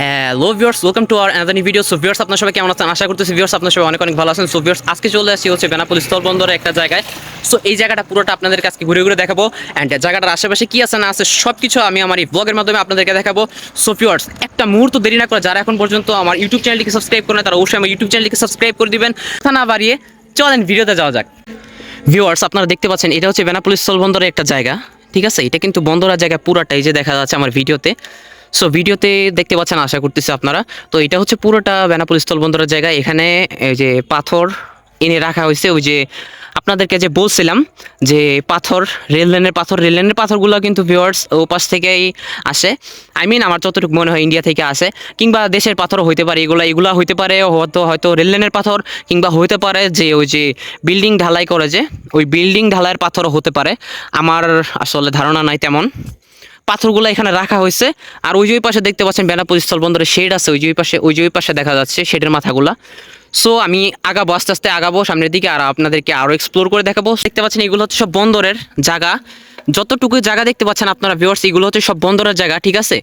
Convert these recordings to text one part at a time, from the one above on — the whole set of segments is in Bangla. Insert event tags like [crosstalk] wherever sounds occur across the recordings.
Hello viewers welcome to our another video so viewers আপনার সবাই কেমন আছেন? আশা করতেছি ভিউয়ার্স আপনার সবাই অনেক অনেক ভালো আছেন। সো ভিউয়ার্স আজকে চলে আসি হচ্ছে বেনাপোল স্থলবন্দরের একটা জায়গায়। সো এই জায়গাটা পুরোটা আপনাদের কাছে ঘুরে ঘুরে দেখাবো। অ্যান্ড জায়গাটার আশেপাশে কি আছে, না আছে সব কিছু আমি আমার এই ব্লগের মাধ্যমে আপনাদেরকে দেখাবো। সো ভিউয়ার্স একটা মুহূর্ত দেরি না করে যারা এখন পর্যন্ত আমার ইউটিউব চ্যানেলটিকে সাবস্ক্রাইব করেন তারা অবশ্যই আমার ইউটিউব চ্যানেলটিকে সাবস্ক্রাইব করে দিবেন। তা না বাড়িয়ে চলেন ভিডিওতে যাওয়া যাক। ভিউয়ার্স আপনারা দেখতে পাচ্ছেন, এটা হচ্ছে বেনাপোল স্থলবন্দরের একটা জায়গা। ঠিক আছে? এটা কিন্তু বন্দরের জায়গা পুরাটাই যে দেখা যাচ্ছে আমার ভিডিওতে সো ভিডিওতে দেখতে পাচ্ছেন, আশা করতেছি আপনারা। তো এটা হচ্ছে পুরোটা বেনাপোল স্থলবন্দরের জায়গা। এখানে, এই যে পাথর এনে রাখা হয়েছে। ওই যে আপনাদেরকে যে বলছিলাম যে পাথর রেল লাইনের পাথর রেল লাইনের পাথরগুলো কিন্তু ভিওয়ার্স ও পাশ থেকেই আসে। আই মিন আমার যতটুকু মনে হয় ইন্ডিয়া থেকে আসে। কিংবা দেশের পাথরও হইতে পারে, এগুলো এগুলো হইতে পারে। হয়তো হয়তো রেল লাইনের পাথর কিংবা হইতে পারে যে ওই যে বিল্ডিং ঢালাই করে যে, ওই বিল্ডিং ঢালাইয়ের পাথরও হতে পারে। আমার আসলে ধারণা নাই তেমন। পাথরগুলো এখানে রাখা হয়েছে। আর ওই যে ওই পাশে দেখতে পাচ্ছেন বেনাপুর স্থল বন্দরের শেড আছে, ওই যে ওই পাশে ওই যে ওই পাশে দেখা যাচ্ছে শেডের মাথাগুলা। সো আমি আগাবো, আস্তে আস্তে আগাবো সামনের দিকে আর আপনাদেরকে আরও এক্সপ্লোর করে দেখাবো। দেখতে পাচ্ছেন এগুলো হচ্ছে সব বন্দরের জায়গা। যতটুকু জায়গা দেখতে পাচ্ছেন আপনারা ভিউয়ার্স এগুলো হচ্ছে সব বন্দরের জায়গা, ঠিক আছে?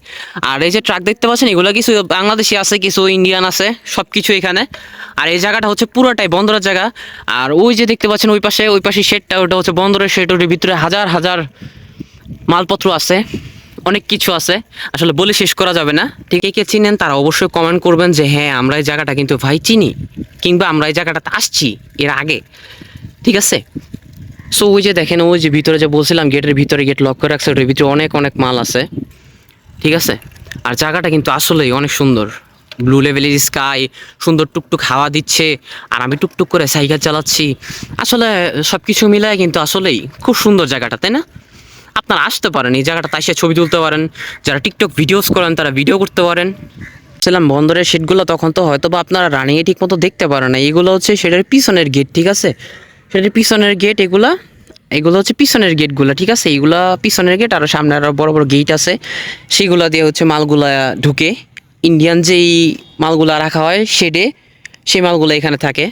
আর এই যে ট্রাক দেখতে পাচ্ছেন, এগুলো কিছু বাংলাদেশি আছে, কিছু ইন্ডিয়ান আছে সব কিছু এখানে। আর এই জায়গাটা হচ্ছে পুরোটাই বন্দরের জায়গা। আর ওই যে দেখতে পাচ্ছেন ওই পাশে ওই পাশে শেডটা, ওটা হচ্ছে বন্দরের শেড, ওটার ভিতরে হাজার হাজার মালপত্র আছে, অনেক কিছু আছে। আসলে বলে শেষ করা যাবে না। ঠিক কে চিনেন তারা অবশ্যই কমেন্ট করবেন যে হ্যাঁ আমরা এই জায়গাটা কিন্তু ভাই চিনি কিংবা আমরা এই জায়গাটাতে আসছি এর আগে। ঠিক আছে? সো ওই যে দেখেন, ওই যে ভিতরে যে বলছিলাম, গেটের ভিতরে গেট লক করে রাখছে, ওটার ভিতরে অনেক অনেক মাল আছে। ঠিক আছে? আর জায়গাটা কিন্তু আসলেই অনেক সুন্দর। ব্লু লেভেলের স্কাই সুন্দর টুকটুক হাওয়া দিচ্ছে, আর আমি টুকটুক করে সাইকেল চালাচ্ছি। আসলে সব কিছু মিলায় কিন্তু আসলেই খুব সুন্দর জায়গাটা, তাই না? আপনারা আসতে পারেন, এই জায়গাটা এসে ছবি তুলতে পারেন, যারা টিকটক ভিডিওস করেন, তারা ভিডিও করতে পারেন। ছিলাম বন্দরের সিটগুলো তখন তো হয়তো বা আপনারা রানিংয়ে ঠিক মতো দেখতে পারেন না এগুলো হচ্ছে সেটার পিছনের গেট ঠিক আছে? সেটার পিছনের গেট এগুলা, এগুলো হচ্ছে পিছনের গেটগুলো ঠিক আছে? এইগুলা পিছনের গেট আর সামনে আরও বড় বড় গেট আছে। সেগুলো দিয়ে হচ্ছে মালগুলা ঢুকে ইন্ডিয়ান যেই মালগুলা রাখা হয় শেডে সেই মালগুলো এখানে থাকে।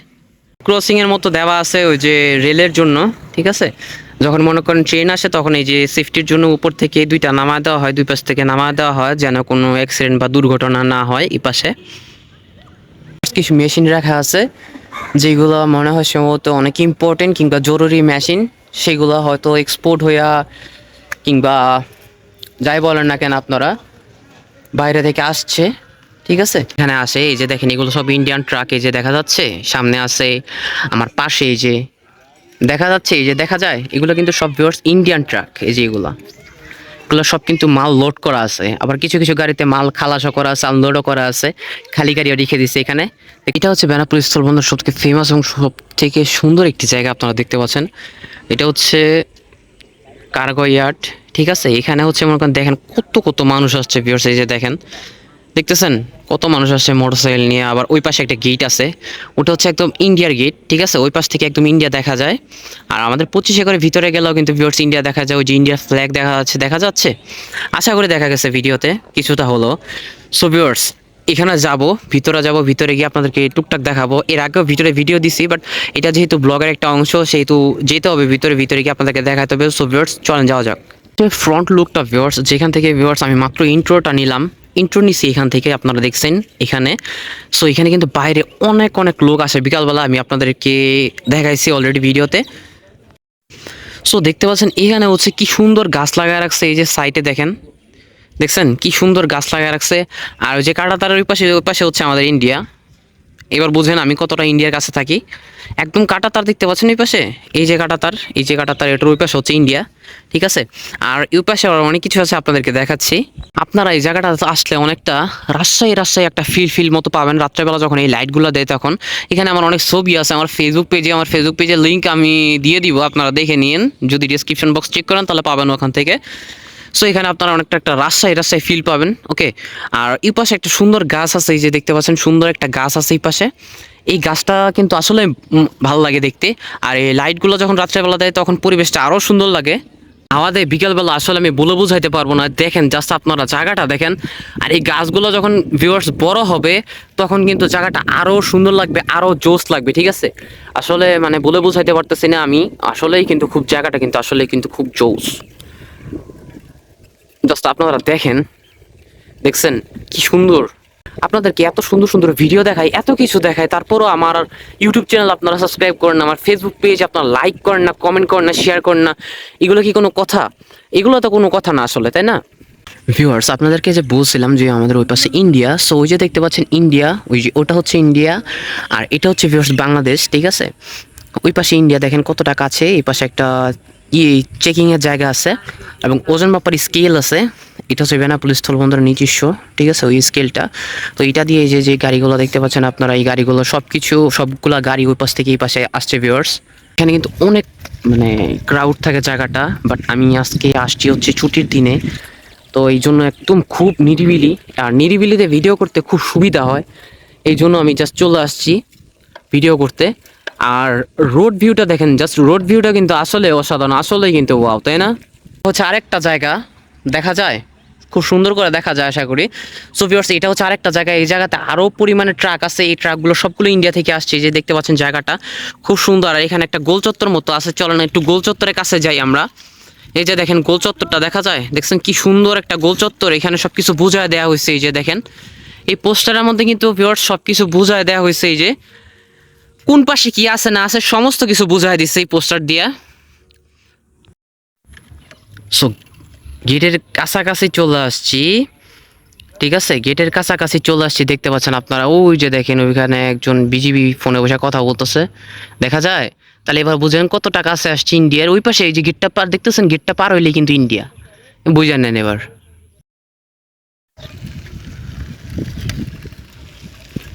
ক্রসিংয়ের মতো দেওয়া আছে ওই যে রেলের জন্য, ঠিক আছে? যখন মনে করেন ট্রেন আসে, তখন এই যে সেফটির জন্য উপর থেকে দুইটা নামা দেওয়া হয়, দুই পাশ থেকে নামা দেওয়া হয়, যেন কোনো অ্যাক্সিডেন্ট বা দুর্ঘটনা না হয় এই পাশে। কিছু মেশিন রাখা আছে, যেগুলো মনে হয় সম্ভবত অনেক ইম্পর্টেন্ট কিংবা জরুরি মেশিন সেগুলো হয়তো এক্সপোর্ট হইয়া কিংবা যাই বলেন না কেন আপনারা, বাইরে থেকে আসছে, ঠিক আছে? এখানে আসে, এই যে দেখেন এগুলো সব ইন্ডিয়ান ট্রাক এই যে দেখা যাচ্ছে, সামনে আছে, আমার পাশে এই যে দেখা যাচ্ছে এই যে, দেখা যায়, এগুলো কিন্তু সব ভিউয়ার্স ইন্ডিয়ান ট্রাক এই যে এগুলো। এগুলো সব কিন্তু মাল লোড করা আছে। আবার কিছু কিছু গাড়িতে মাল খালাসও করা আছে আনলোডও করা আছে, খালি গাড়িও রেখে দিচ্ছে এখানে। এটা হচ্ছে বেনাপুর স্থলবন্দর সবথেকে ফেমাস এবং সব থেকে সুন্দর একটি জায়গা আপনারা দেখতে পাচ্ছেন। এটা হচ্ছে কার্গো ইয়ার্ড, ঠিক আছে? এখানে হচ্ছে মনে করেন, দেখেন কত কত মানুষ আসছে ভিউয়ার্স এই যে দেখেন। দেখতেছেন? কত মানুষ আসছে মোটরসাইকেল নিয়ে, আবার ওই পাশে একটা গেট আছে। ওটা হচ্ছে একদম ইন্ডিয়ার গেট ঠিক আছে? ওই পাশ থেকে একদম ইন্ডিয়া দেখা যায়। আর আমাদের পঁচিশে করে ভিতরে গেলেও কিন্তু ভিউয়ার্স ইন্ডিয়া দেখা যায়, ওই যে ইন্ডিয়ার ফ্ল্যাগ দেখা যাচ্ছে দেখা যাচ্ছে? আশা করি দেখা গেছে ভিডিওতে, কিছুটা হলো। সো ভিউয়ার্স এখানে যাব, ভিতরে যাব, ভিতরে গিয়ে আপনাদেরকে টুকটাক দেখাবো। এর আগেও ভিতরে ভিডিও দিছি বাট এটা যেহেতু ব্লগের একটা অংশ, সেহেতু যেতে হবে ভিতরে ভিতরে গিয়ে আপনাদেরকে দেখাতে হবে। সো ভিউয়ার্স চলেন যাওয়া যাক। ফ্রন্ট লুকটা ভিউয়ার্স যেখান থেকে ভিউয়ার্স আমি মাত্র ইন্ট্রোটা নিলাম। ইন্ট্রো নিছি এখান থেকে, আপনারা দেখছেন এখানে। সো এখানে কিন্তু বাইরে অনেক অনেক লোক আসে। বিকালবেলা আমি আপনাদেরকে দেখাইছি অলরেডি ভিডিওতে। সো দেখতে পাচ্ছেন, এখানে হচ্ছে কি সুন্দর গাছ লাগায় রাখছে এই যে সাইটে দেখেন। দেখছেন? কি সুন্দর গাছ লাগায় রাখছে। আর ওই যে কাটাতারের ওই পাশে ওই পাশে হচ্ছে আমাদের ইন্ডিয়া এবার বুঝেন আমি কতটা ইন্ডিয়ার কাছে থাকি। একদম কাটা তার দেখতে পাচ্ছেন এই পাশে? এই যে কাটা তার এই যে কাটা তার এটার ওই পাশে হচ্ছে ইন্ডিয়া, ঠিক আছে? আর এই পাশে অনেক কিছু আছে আপনাদেরকে দেখাচ্ছি। আপনারা এই জায়গাটা আসলে অনেকটা রাজশাহী রাজশাহী একটা ফিল ফিল মতো পাবেন। রাত্রেবেলা যখন এই লাইটগুলো দেয় তখন। এখানে আমার অনেক ছবি আছে, আমার ফেসবুক পেজে আমার ফেসবুক পেজের লিঙ্ক আমি দিয়ে দিব, আপনারা দেখে নিন যদি ডিসক্রিপশন বক্স চেক করেন, তাহলে পাবেন ওখান থেকে। সো এখানে আপনারা অনেকটা একটা রাস্তায় রাস্তায় ফিল পাবেন ওকে আর এই পাশে একটা সুন্দর গাছ আছে, এই যে দেখতে পাচ্ছেন, সুন্দর একটা গাছ আছে এই পাশে। এই গাছটা কিন্তু আসলে ভালো লাগে দেখতে। আর এই লাইটগুলো যখন রাত্রেবেলা দেয়, তখন পরিবেশটা আরও সুন্দর লাগে। আমাদের বিকালবেলা আসলে আমি বলে বুঝাইতে পারব না। দেখেন জাস্ট আপনারা জায়গাটা দেখেন। আর এই গাছগুলো যখন ভিউয়ার্স বড় হবে, তখন কিন্তু জায়গাটা আরও সুন্দর লাগবে আরও জোস লাগবে, ঠিক আছে? আসলে মানে বলে বুঝাইতে পারতেছি না আমি। আসলেই কিন্তু খুব জায়গাটা কিন্তু আসলে কিন্তু খুব জোস জাস্ট আপনারা দেখেন, দেখছেন কি সুন্দর। আপনাদেরকে এত সুন্দর সুন্দর ভিডিও দেখায় এত কিছু দেখায় তারপরও আমার ইউটিউব চ্যানেল আপনারা সাবস্ক্রাইব করেন না, আমার ফেসবুক পেজ আপনারা লাইক করেন না কমেন্ট করেন না শেয়ার করেন না, এগুলো কি কোনো কথা? এগুলো তো কোনো কথা না আসলে, তাই না? ভিউয়ার্স আপনাদেরকে যে বলছিলাম যে আমাদের ওই পাশে ইন্ডিয়া সো ওই যে দেখতে পাচ্ছেন ইন্ডিয়া ওই যে ওটা হচ্ছে ইন্ডিয়া আর এটা হচ্ছে ভিউয়ার্স বাংলাদেশ, ঠিক আছে? ওই পাশে ইন্ডিয়া দেখেন কতটা কাছে, এই পাশে একটা ই চেকিংয়ের জায়গা আছে এবং ওজন ব্যাপার স্কেল আছে। এটা হচ্ছে বেনাপুল স্থলবন্দরের নিজস্ব, ঠিক আছে? ওই স্কেলটা তো এটা দিয়ে যে যে গাড়িগুলো দেখতে পাচ্ছেন আপনারা, এই গাড়িগুলো সব কিছু সবগুলা গাড়ি ওই পাশ থেকে এই পাশে আসছে ভিউয়ার্স এখানে কিন্তু অনেক মানে ক্রাউড থাকে জায়গাটা বাট আমি আজকে আসছি হচ্ছে ছুটির দিনে। তো এই জন্য একদম খুব নিরিবিলি, আর নিরিবিলিতে ভিডিও করতে খুব সুবিধা হয়। এই জন্য আমি জাস্ট চলে আসছি ভিডিও করতে। আর রোড ভিউটা দেখেন জাস্ট রোড ভিউটা কিন্তু আসলে অসাধারণ আসলে কিন্তু ওয়াও তাই না? হচ্ছে আরেকটা জায়গা, দেখা যায়? খুব সুন্দর করে দেখা যায়, আশা করি। সো ভিউয়ার্স এটা হচ্ছে আরেকটা জায়গা, এই জায়গাতে আরও পরিমাণে ট্রাক আছে, এই ট্রাকগুলো সবগুলো ইন্ডিয়া থেকে আসছে যে দেখতে পাচ্ছেন জায়গাটা, খুব সুন্দর। আর এখানে একটা গোল চত্বর মতো আছে চলো না একটু গোল চত্বরের কাছে যাই আমরা। এই যে দেখেন গোল চত্বরটা দেখা যায়? দেখছেন কি সুন্দর একটা গোল চত্বর এখানে সব কিছু বোঝায় দেওয়া হয়েছে, এই যে দেখেন। এই পোস্টারের মধ্যে কিন্তু ভিউয়ার্স সব কিছু বোঝায় দেওয়া হয়েছে, এই যে। কোন পাশে কি আছে না আছে সমস্ত কিছু বোঝায় দিচ্ছে এই পোস্টার দিয়া। সো গেটের কাছাকাছি চলে আসছি। ঠিক আছে? গেটের কাছাকাছি চলে আসছি, দেখতে পাচ্ছেন আপনারা। ওই যে দেখেন, ওইখানে একজন বিজিবি ফোনে বসে কথা বলতেছে। দেখা যায়? তাহলে এবার বুঝেন কত টাকা আছে আসছে ইন্ডিয়ার। ওই পাশে এই যে গেটটা পার, দেখতেছেন? গেটটা পার হইলে কিন্তু ইন্ডিয়া। বুঝেন নেন এবার।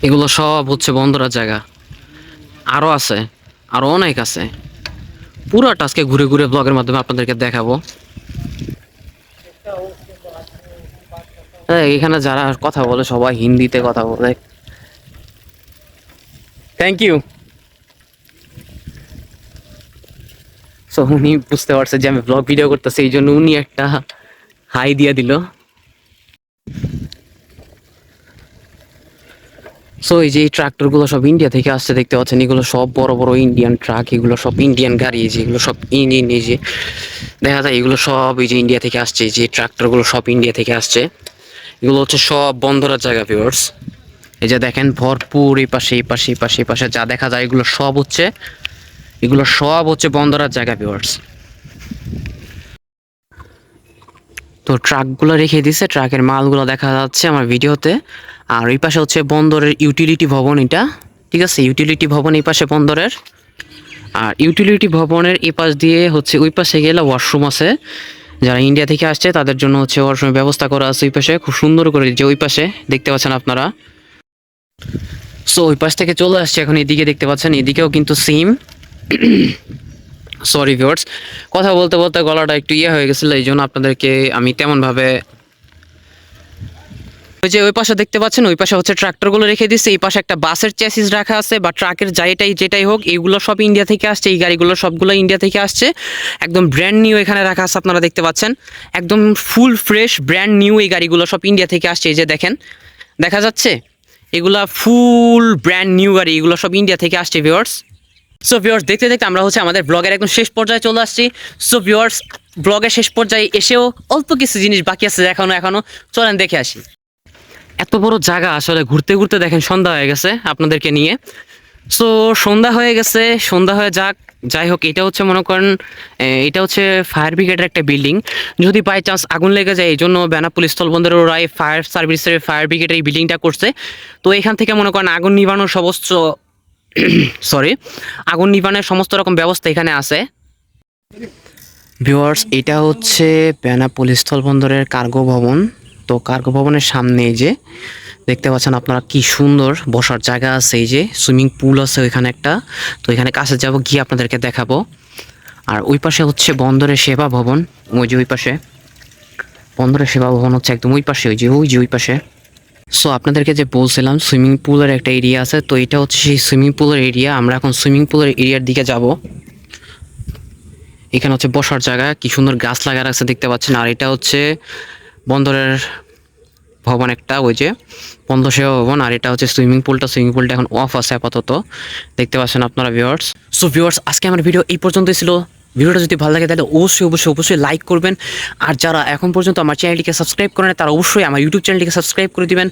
এগুলো সব হচ্ছে বন্ধুরা জায়গা। আরও আছে আরও অনেক আছে। পুরাটা আজকে ঘুরে ঘুরে ব্লগের মাধ্যমে আপনাদেরকে দেখাবো। হ্যাঁ, এখানে যারা কথা বলে সবাই হিন্দিতে কথা বলে। থ্যাংক ইউ সো উনি বুঝতে পারছে যে আমি ব্লগ ভিডিও করতেছি এই জন্য উনি একটা হাই দিয়ে দিল। সো এই যে এই ট্রাক্টরগুলো সব ইন্ডিয়া থেকে আসছে, দেখতে পাচ্ছেন, এগুলো সব বড় বড় ইন্ডিয়ান ট্রাক এগুলো সব ইন্ডিয়ান গাড়ি, এই যে এগুলো সব ইন্ডিয়ান এই যে দেখা যায় এগুলো সব এই যে ইন্ডিয়া থেকে আসছে যে ট্রাক্টরগুলো সব ইন্ডিয়া থেকে আসছে। এগুলো হচ্ছে সব বন্ধরার জায়গা ভিউয়ার্স এই যে দেখেন, ভরপুর এই পাশে এই পাশে এই পাশে এই পাশে যা দেখা যায় এগুলো সব হচ্ছে, এগুলো সব হচ্ছে বন্দরার জায়গা ভিউয়ার্স তো ট্রাকগুলো রেখে দিছে ট্রাকের মালগুলো দেখা যাচ্ছে আমার ভিডিওতে। আর ওই পাশে হচ্ছে বন্দরের ইউটিলিটি ভবন এটা, ঠিক আছে? ইউটিলিটি ভবন এই পাশে বন্দরের। আর ইউটিলিটি ভবনের এই পাশ দিয়ে হচ্ছে ওই পাশে গেলে ওয়াশরুম আছে। যারা ইন্ডিয়া থেকে আসছে, তাদের জন্য হচ্ছে ওয়াশরুমের ব্যবস্থা করা আছে ওই পাশে। খুব সুন্দর করে যে ওই পাশে দেখতে পাচ্ছেন আপনারা। সো ওই পাশ থেকে চলে আসছে এখন, এদিকে দেখতে পাচ্ছেন, এদিকেও কিন্তু সেম সরি ভিউয়ার্স কথা বলতে বলতে গলাটা একটু ইয়ে হয়ে গেছিল, এই জন্য আপনাদেরকে আমি তেমনভাবে ওই যে ওই পাশে দেখতে পাচ্ছেন, ওই পাশে হচ্ছে ট্রাক্টরগুলো রেখে দিচ্ছে এই পাশে একটা বাসের চ্যাসিস রাখা আছে, বা ট্রাকের যাইটাই, যেটাই হোক এইগুলো সব ইন্ডিয়া থেকে আসছে, এই গাড়িগুলো সবগুলো ইন্ডিয়া থেকে আসছে। একদম ব্র্যান্ড নিউ এখানে রাখা আছে, আপনারা দেখতে পাচ্ছেন। একদম ফুল ফ্রেশ ব্র্যান্ড নিউ এই গাড়িগুলো সব ইন্ডিয়া থেকে আসছে, এই যে দেখেন। দেখা যাচ্ছে? এগুলা ফুল ব্র্যান্ড নিউ গাড়ি, এগুলো সব ইন্ডিয়া থেকে আসছে ভিওয়ার্স সো ভিওয়ার্স দেখতে দেখতে আমরা হচ্ছে আমাদের ব্লগের একদম শেষ পর্যায়ে চলে আসছি। সো ভিওয়ার্স ব্লগের শেষ পর্যায়ে এসেও অল্প কিছু জিনিস বাকি আছে দেখানো এখনও। চলেন দেখে আসি। এত বড় জায়গা আসলে ঘুরতে ঘুরতে দেখেন সন্ধ্যা হয়ে গেছে আপনাদেরকে নিয়ে। সো সন্ধ্যা হয়ে গেছে, সন্ধ্যা হয়ে যাক। যাই হোক, এটা হচ্ছে মনে করেন এটা হচ্ছে ফায়ার ব্রিগেডের একটা বিল্ডিং যদি বাই চান্স আগুন লেগে যায়, এই জন্য বেনাপুল স্থলবন্দরের ওরা এই ফায়ার সার্ভিসের ফায়ার ব্রিগেডের এই বিল্ডিংটা করছে। তো এখান থেকে মনে করেন আগুন নিবানোর সমস্ত [coughs] সরি আগুন নিবানোর সমস্ত রকম ব্যবস্থা এখানে আছে। ভিউয়ার্স এটা হচ্ছে বেনাপুল স্থলবন্দরের কার্গো ভবন। তো কার্গো ভবনের সামনে যে, দেখতে পাচ্ছেন আপনারা কি সুন্দর বসার জায়গা আছে এই যে, সুইমিং পুল আছে ওইখানে একটা। তো এখানে কাছে যাব, গিয়ে আপনাদেরকে দেখাবো। আর ওই পাশে হচ্ছে বন্দরের সেবা ভবন, ওই যে ওই পাশে। বন্দরের সেবা ভবন হচ্ছে একদম ওই পাশে, ওই যে ওই যে ওই পাশে। সো আপনাদেরকে যে বলছিলাম সুইমিং পুলের একটা এরিয়া আছে, তো এটা হচ্ছে সেই সুইমিং পুলের এরিয়া আমরা এখন সুইমিং পুলের এরিয়ার দিকে যাব। এখানে হচ্ছে বসার জায়গা, কি সুন্দর গাছ লাগা রাখছে দেখতে পাচ্ছেন। আর এটা হচ্ছে বন্দরের ভবন একটা, ওই যে বন্দর সেবা ভবন। আর এটা হচ্ছে সুইমিং পুলটা সুইমিং পুলটা এখন অফ আছে আপাতত। দেখতে পাচ্ছেন আপনারা ভিউয়ার্স সো ভিউয়ার্স আজকে আমার ভিডিও এই পর্যন্তই ছিল। ভিডিওটা যদি ভালো লাগে তাহলে অবশ্যই অবশ্যই অবশ্যই লাইক করবেন। আর যারা এখন পর্যন্ত আমার চ্যানেলটিকে সাবস্ক্রাইব করেন তারা অবশ্যই আমার ইউটিউব চ্যানেলটিকে সাবস্ক্রাইব করে দিবেন।